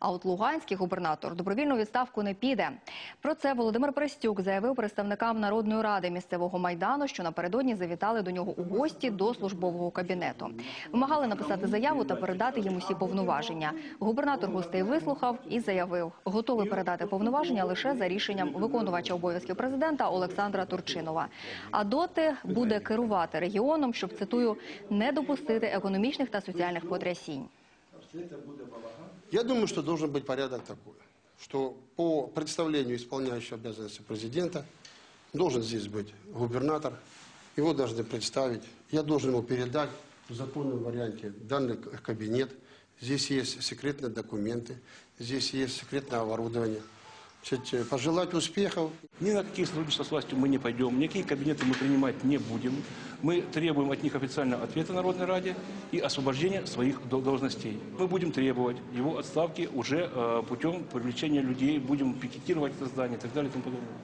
А от луганський губернатор добровільну відставку не піде. Про це Володимир Престюк заявив представникам Народної ради місцевого майдану, що напередодні завітали до нього у гості до службового кабінету. Вимагали написати заяву та передати їм усі повноваження. Губернатор гостей вислухав і заявив, готовий передати повноваження лише за рішенням виконувача обов'язків президента Олександра Турчинова. А доти буде керувати регіоном, щоб цитую не допустити економічних та соціальних потрясінь. Я думаю, что должен быть порядок такой, что по представлению исполняющего обязанности президента должен здесь быть губернатор, его должны представить, я должен ему передать в законном варианте данный кабинет, здесь есть секретные документы, здесь есть секретное оборудование. Значит, э, пожелать успехов Ни на какие сотрудничества с властью мы не пойдем, никакие кабинеты мы принимать не будем. Мы требуем от них официального ответа Народной Раде и освобождения своих дол- должностей. Мы будем требовать его отставки уже э, путем привлечения людей, будем пикетировать это здание и так далее и тому подобное.